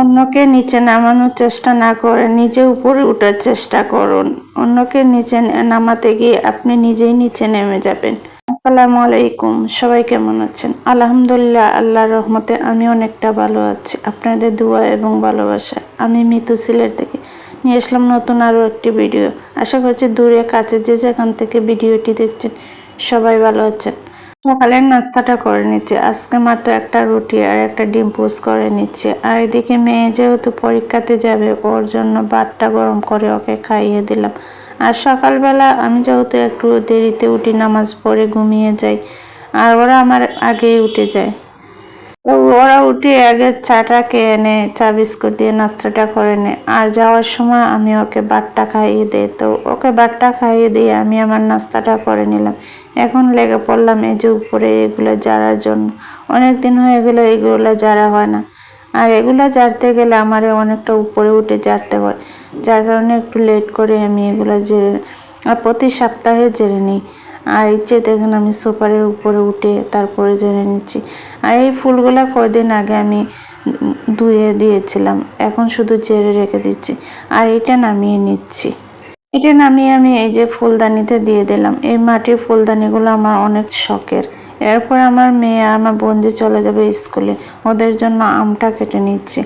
অন্যকে নিচে নামানোর চেষ্টা না করে নিজে উপরে ওঠার চেষ্টা করুন। অন্যকে নিচে নামাতে গিয়ে আপনি নিজেই নিচে নেমে যাবেন। আসসালামু আলাইকুম, সবাই কেমন আছেন? আলহামদুলিল্লাহ, আল্লাহর রহমতে আমি অনেকটা ভালো আছি। আপনাদের দোয়া এবং ভালোবাসা আমি মিতু সিলেট থেকে নিয়ে আসলাম নতুন আরও একটি ভিডিও। আশা করছি দূরে কাছে যে যেখান থেকে ভিডিওটি দেখছেন, সবাই ভালো আছেন। সকালের নাস্তাটা করে নিচ্ছে। আজকে মাত্র একটা রুটি আর একটা ডিম পোস্ট করে নিচ্ছে। আর এদিকে মেয়ে যেহেতু পরীক্ষাতে যাবে, ওর জন্য ভাতটা গরম করে ওকে খাইয়ে দিলাম। আর সকালবেলা আমি যেহেতু একটু দেরিতে উঠি, নামাজ পড়ে ঘুমিয়ে যাই, আর ওরা আমার আগেই উঠে যায়। ওরা উঠে আগে চাটা খেয়ে নেয় চা বিস্কুট দিয়ে নাস্তাটা করে নেয় আর যাওয়ার সময় আমি ওকে বাটটা খাইয়ে দিই। তো ওকে বাটটা খাইয়ে দিয়ে আমি আমার নাস্তাটা করে নিলাম। এখন লেগে পড়লাম এই যে উপরে এগুলো জারার জন্য। অনেক দিন হয়ে গেলে এগুলো জারা হয় না। আর এগুলো জারতে গেলে আমার অনেকটা উপরে উঠে জারতে হয়। যার কারণে একটু লেট করে আমি এগুলো জেরে আর প্রতি সপ্তাহে জেরে নিই। আর যে দেখেন আমি সুপারের উপরে উঠে তারপরে জেনে নিচ্ছি। আর এই ফুলগুলা কয়দিন আগে আমি ধুয়ে দিয়েছিলাম, এখন শুধু জেরে রেখে দিচ্ছি। আর এটা নামিয়ে নিচ্ছি। এটা নামিয়ে আমি এই যে ফুলদানিতে দিয়ে দিলাম। এই মাটির ফুলদানিগুলো আমার অনেক শখের। এরপর আমার মেয়ে আমার বোন যে চলে যাবে স্কুলে, ওদের জন্য আমটা কেটে নিচ্ছি।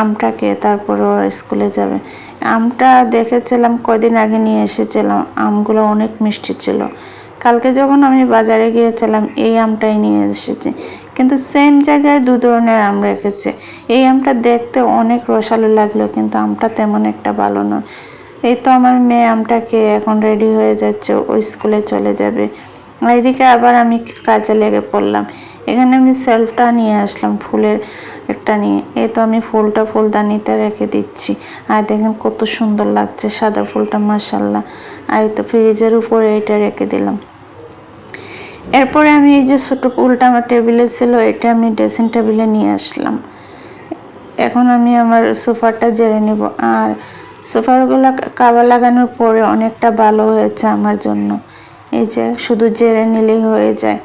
আমটা খেয়ে তারপর ওরা স্কুলে যাবে। আমটা দেখেছিলাম কদিন আগে নিয়ে এসেছিলাম। আমগুলো অনেক মিষ্টি ছিল। কালকে যখন আমি বাজারে গিয়েছিলাম, এই আমটাই নিয়ে এসেছি। কিন্তু সেম জায়গায় দু ধরনের আম রেখেছে। এই আমটা দেখতে অনেক রসালো লাগল, কিন্তু আমটা তেমন একটা ভালো নয়। এই তো আমার মেয়ে আমটা খেয়ে এখন রেডি হয়ে যাচ্ছে, ও স্কুলে চলে যাবে। এইদিকে আবার আমি কাজে লেগে পড়লাম। এখানে আমি সেলফটা নিয়ে আসলাম, ফুলের একটা নিয়ে। এই তো আমি ফুলটা ফুলদানিতে রেখে দিচ্ছি। আর দেখেন কত সুন্দর লাগছে সাদা ফুলটা মাসাল্লাহ আর তো ফ্রিজের উপরে এটা রেখে দিলাম। এরপরে আমি এই যে ছোটো ফুলটা আমার টেবিলে ছিল, এটা আমি ড্রেসিং টেবিলে নিয়ে আসলাম। এখন আমি আমার সোফাটা জেরে নিব। আর সোফাগুলো কাবার লাগানোর পরে অনেকটা ভালো হয়েছে আমার জন্য। এই যে শুধু জেরে নিলেই হয়ে যায়।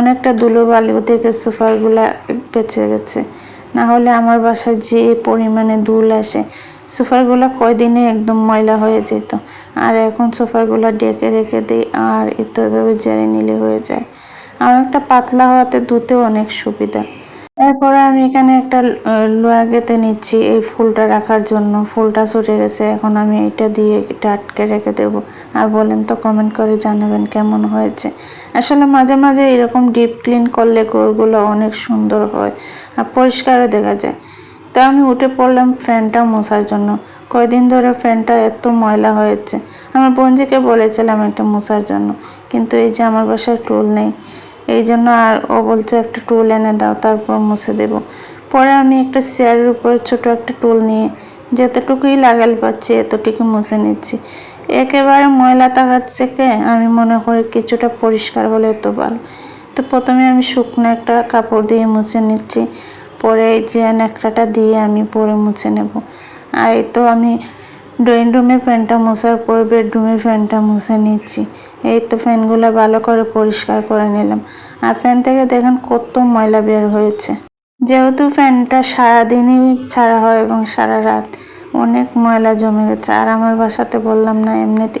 অনেকটা ধুলো বালু থেকে সোফারগুলা বেঁচে গেছে। না হলে আমার বাসায় যে পরিমাণে দুল আসে সোফারগুলো কয়দিনে একদম ময়লা হয়ে যেত। আর এখন সোফারগুলো ডেকে রেখে দিই আর এত এভাবে জেরে নিলে হয়ে যায়। আর একটা পাতলা হওয়াতে ধুতেও অনেক সুবিধা। এরপরে আমি এখানে একটা লোয়া গেতে নিচ্ছি এই ফুলটা রাখার জন্য। ফুলটা ছুটে গেছে, এখন আমি এটা দিয়ে এটা আটকে রেখে দেব। আর বলেন তো কমেন্ট করে জানাবেন কেমন হয়েছে। আসলে মাঝে মাঝে এরকম ডিপ ক্লিন করলে গোড়গুলো অনেক সুন্দর হয় আর পরিষ্কারও দেখা যায়। তো আমি উঠে পড়লাম ফ্যানটা মশার জন্য। কয়দিন ধরে ফ্যানটা এত ময়লা হয়েছে। আমার বোনজিকে বলেছিলাম একটা মশার জন্য। কিন্তু এই যে আমার বাসায় টুল নেই, এই জন্য আর ও বলছে একটা টুল এনে দাও, তারপর মুছে দেব। পরে আমি একটা চেয়ারের উপরে ছোট একটা টুল নিয়ে যতটুকুই লাগাল পাচ্ছি এতটুকু মুছে নিচ্ছি। একেবারে ময়লা থাকার থেকে আমি মনে করি কিছুটা পরিষ্কার হলে তো ভালো। তো প্রথমে আমি শুকনো একটা কাপড় দিয়ে মুছে নিচ্ছি। পরে এই যে ন্যাকড়াটা দিয়ে আমি পরে মুছে নেব। আর এই তো আমি ড্রয়িং রুমের ফ্যানটা মোছার পর বেডরুমের ফ্যানটা মুছে নিচ্ছি। এই তো ফ্যানগুলো ভালো করে পরিষ্কার করে নিলাম। আর ফ্যান থেকে দেখেন কত ময়লা বের হয়েছে। যেহেতু ফ্যানটা সারাদিনই ছাড়া হয় এবং সারা রাত অনেক ময়লা জমে গেছে। আর আমার বাসাতে বললাম না, এমনিতে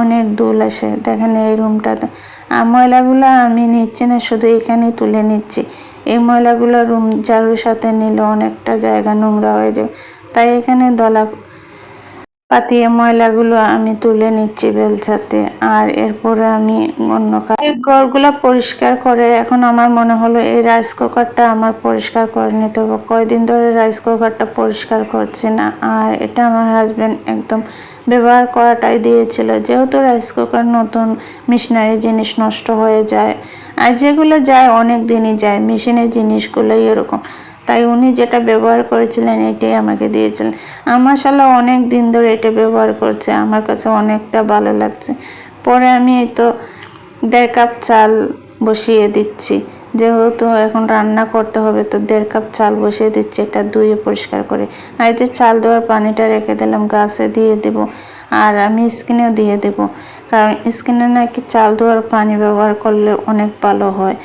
অনেক দুল আসে। দেখেন এই রুমটাতে। আর ময়লাগুলো আমি নিচ্ছি না, শুধু এখানেই তুলে নিচ্ছি। এই ময়লাগুলো রুম ঝাড়ুর সাথে নিলে অনেকটা জায়গা নোংরা হয়ে যায় তাই এখানে দলা পাতিয়ে ময়লাগুলো আমি তুলে নিচ্ছি বেলচাতে আর এরপরে আমি অন্য ঘরগুলো পরিষ্কার করে এখন আমার মনে হলো এই রাইস কুকারটা আমার পরিষ্কার করে নিতে হবে। কয়দিন ধরে রাইস কুকারটা পরিষ্কার করছি না। আর এটা আমার হাজব্যান্ড একদম ব্যবহার করাটাই দিয়েছিল। যেহেতু রাইস কুকার নতুন মেশিনারি জিনিস নষ্ট হয়ে যায়। আর যেগুলো যায় অনেক দিনই যায়, মেশিনের জিনিসগুলোই এরকম। তাই উনি যেটা ব্যবহার করেছিলেন, এটাই আমাকে দিয়েছিলেন। আমার শালা অনেক দিন ধরে এটা ব্যবহার করছে, আমার কাছে অনেকটা ভালো লাগছে। পরে আমি এই তো দেড় কাপ চাল বসিয়ে দিচ্ছি। যেহেতু এখন রান্না করতে হবে, তো দেড় কাপ চাল বসিয়ে দিচ্ছি, এটা ধুয়ে পরিষ্কার করে। আর যে চাল দেওয়ার পানিটা রেখে দিলাম গাছে দিয়ে দেব, আর আমি স্কিনেও দিয়ে দেব। কারণ স্কিনে নাকি চাল ধোয়ার পানি ব্যবহার করলে অনেক ভালো হয়।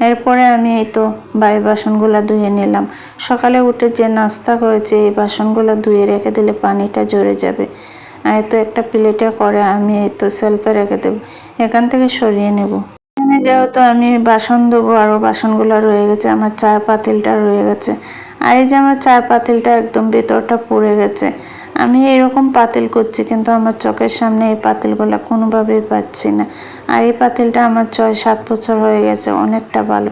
এরপরে আমি এই তো বাই বাসনগুলো ধুয়ে নিলাম। সকালে উঠে যে নাস্তা করেছি, এই বাসনগুলো ধুয়ে রেখে দিলে পানিটা ঝরে যাবে। আর তো একটা প্লেটে করে আমি এই তো সেলফে রেখে দেবো। এখান থেকে সরিয়ে নেব। এখানে যেহেতু আমি বাসন ধোবো আরও বাসনগুলো রয়ে গেছে, আমার চার পাতিলটা রয়ে গেছে। আর এই যে আমার চার পাতিলটা একদম ভেতরটা পড়ে গেছে। আমি এরকম পাতিল করছি, কিন্তু আমার চোখের সামনে এই পাতিলগুলো কোনোভাবেই পাচ্ছি না। আর এই পাতিলটা আমার ছয় সাত বছর হয়ে গেছে, অনেকটা ভালো।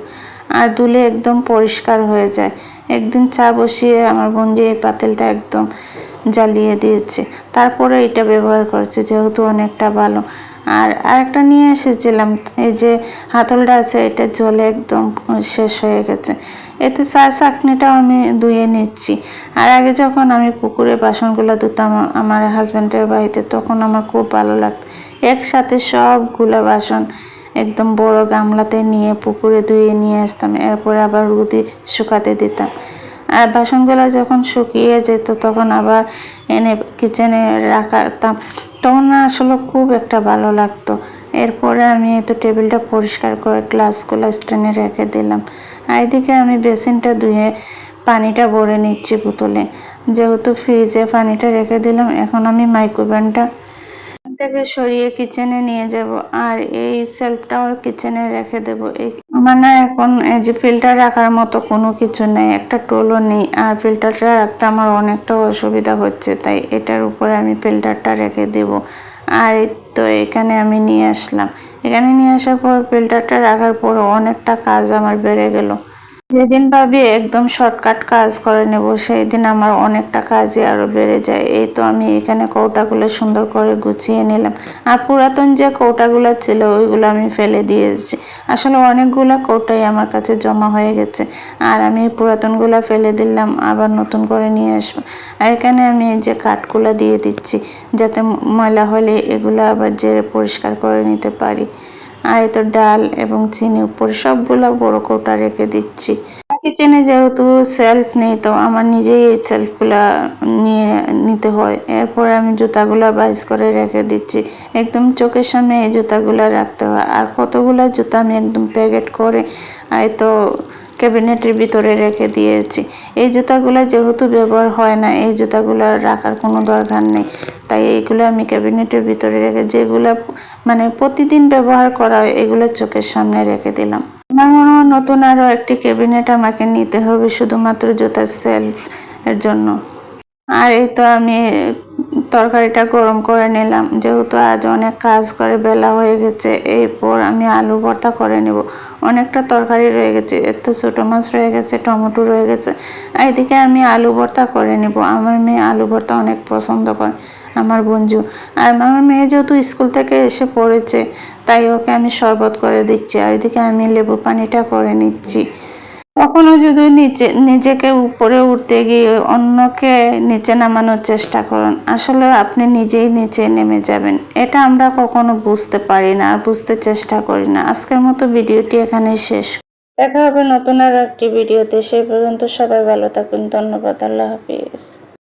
আর দুলে একদম পরিষ্কার হয়ে যায়। একদিন চা বসিয়ে আমার বন্ধু এই পাতিলটা একদম জ্বালিয়ে দিয়েছে তারপরে এটা ব্যবহার করছে, যেহেতু অনেকটা ভালো। আর আরেকটা নিয়ে এসেছিলাম, এই যে হাতলটা আছে, এটা জলে একদম শেষ হয়ে গেছে। এতে চা চাকনিটাও আমি ধুয়ে নিচ্ছি। আর আগে যখন আমি পুকুরে বাসনগুলো ধুতাম আমার হাজব্যান্ডের বাড়িতে, তখন আমার খুব ভালো লাগতো। একসাথে সবগুলো বাসন একদম বড় গামলাতে নিয়ে পুকুরে ধুয়ে নিয়ে আসতাম, এরপরে আবার রুদি শুকাতে দিতাম। আর বাসনগুলো যখন শুকিয়ে যেত, তখন আবার এনে কিচেনে রাখাতাম। তখন আসলে খুব একটা ভালো লাগতো। এরপরে আমি তো টেবিলটা পরিষ্কার করে গ্লাসগুলো স্ট্যান্ডে রেখে দিলাম। আর এদিকে আমি বেসিনটা ধুয়ে পানিটা ভরে নিচ্ছি বোতলে। যেহেতু ফ্রিজে পানিটা রেখে দিলাম, এখন আমি মাইক্রোওভেনটা থেকে সরিয়ে কিচেনে নিয়ে যাব। আর এই সেলফটাও কিচেনে রেখে দেব। এই আমার না এখন এই যে ফিল্টার রাখার মতো কোনো কিছু নেই, একটা টোলও নেই। আর ফিল্টারটা রাখতে আমার অনেকটা অসুবিধা হচ্ছে, তাই এটার উপরে আমি ফিল্টারটা রেখে দেব। আর তো এখানে আমি নিয়ে আসলাম। এখানে নিয়ে আসার পর ফিল্টারটা রাখার পর অনেকটা কাজ আমার বেড়ে গেল। যেদিন ভাবি একদম শর্টকাট কাজ করে নেব সেই দিন আমার অনেকটা কাজই আরও বেড়ে যায়। এই তো আমি এখানে কৌটাগুলো সুন্দর করে গুছিয়ে নিলাম। আর পুরাতন যে কৌটাগুলো ছিল, ওইগুলো আমি ফেলে দিয়েছি। আসলে অনেকগুলো কৌটাই আমার কাছে জমা হয়ে গেছে। আর আমি পুরাতনগুলো ফেলে দিলাম, আবার নতুন করে নিয়ে আসব। আর এখানে আমি যে কাঠগুলো দিয়ে দিচ্ছি, যাতে ময়লা হলে এগুলো আবার জেরে পরিষ্কার করে নিতে পারি। এই তো ডাল এবং চিনি উপরে সবগুলো বড় কৌটা রেখে দিচ্ছি। কিচেনে যেহেতু সেলফ নেই, তো আমার নিজেই এই সেলফগুলো নিয়ে নিতে হয়। এরপরে আমি জুতাগুলো বাইস করে রেখে দিচ্ছি। একদম চোখের সামনে এই জুতাগুলো রাখতে হয়। আর কতগুলো জুতা আমি একদম প্যাকেট করে এই তো ক্যাবিনেটের ভিতরে রেখে দিয়েছি। এই জুতাগুলো যেহেতু ব্যবহার হয় না, এই জুতাগুলো রাখার কোনো দরকার নেই। তাই এইগুলো আমি ক্যাবিনেটের ভিতরে রেখে, যেগুলো মানে প্রতিদিন ব্যবহার করা হয়, এগুলো চোখের সামনে রেখে দিলাম। আমার মনে হয় নতুন আরও একটি ক্যাবিনেট আমাকে নিতে হবে শুধুমাত্র জুতার সেলফ এর জন্য। আর এই তো আমি তরকারিটা গরম করে নিলাম। যেহেতু আজ অনেক কাজ করে বেলা হয়ে গেছে, এরপর আমি আলু ভর্তা করে নেব। অনেকটা তরকারি রয়ে গেছে এত ছোটো মাছ রয়ে গেছে, টমেটো রয়ে গেছে। এদিকে আমি আলু ভর্তা করে নেব। আমার মেয়ে আলু ভর্তা অনেক পছন্দ করে, আমার বন্ধু। আর আমার মেয়ে যেহেতু স্কুল থেকে এসে পড়েছে, তাই ওকে আমি শরবত করে দিচ্ছি। আর এদিকে আমি লেবু পানিটা করে নিচ্ছি। কখনো যদি নিচে, নিজেকে উপরে উঠতে গিয়ে অন্যকে নিচে নামানোর চেষ্টা করুন, আসলে আপনি নিজেই নিচে নেমে যাবেন। এটা আমরা কখনো বুঝতে পারি না, বুঝতে চেষ্টা করি না। আজকের মতো ভিডিওটি এখানে শেষ। দেখা হবে নতুন আর একটি ভিডিওতে। সেই পর্যন্ত সবাই ভালো থাকুন। ধন্যবাদ। আল্লাহ হাফিজ।